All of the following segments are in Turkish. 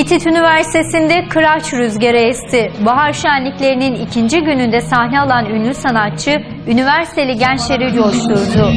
Hitit Üniversitesi'nde kıraç rüzgarı esti. Bahar şenliklerinin ikinci gününde sahne alan ünlü sanatçı, üniversiteli gençleri coşturdu.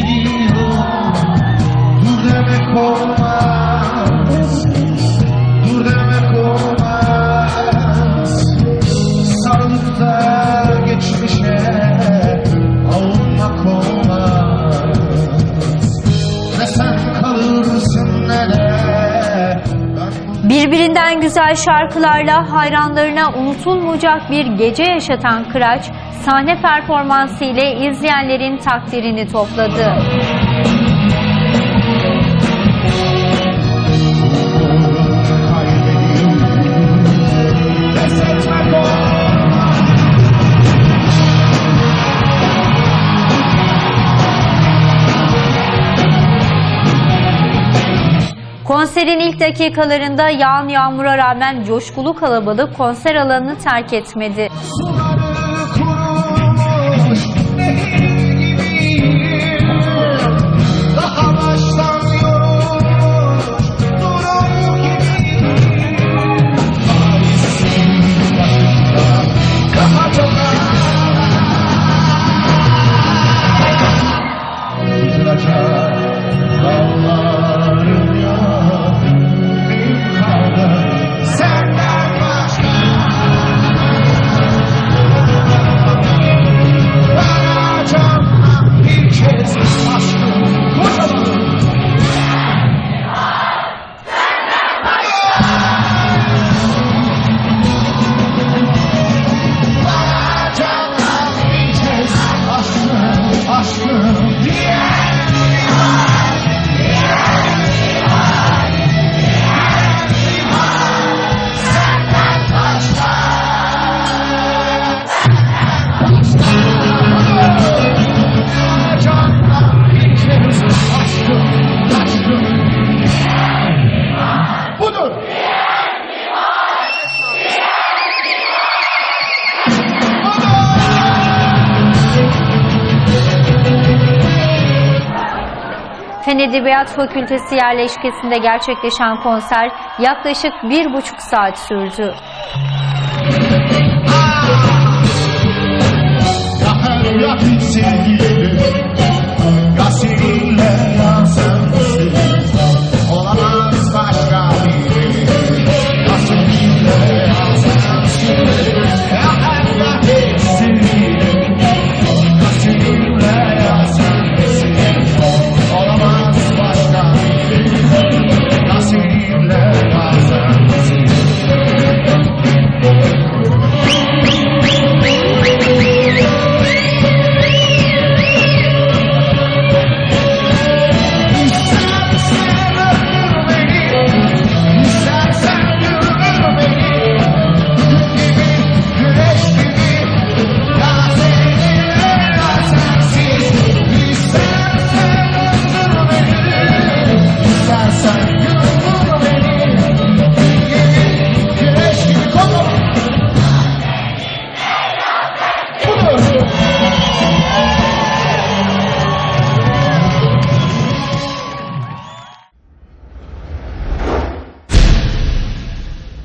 Birbirinden güzel şarkılarla hayranlarına unutulmayacak bir gece yaşatan Kıraç, sahne performansı ile izleyenlerin takdirini topladı. Konserin ilk dakikalarında yağan yağmura rağmen coşkulu kalabalık konser alanını terk etmedi. Suları Fen Edebiyat Fakültesi yerleşkesinde gerçekleşen konser yaklaşık bir buçuk saat sürdü.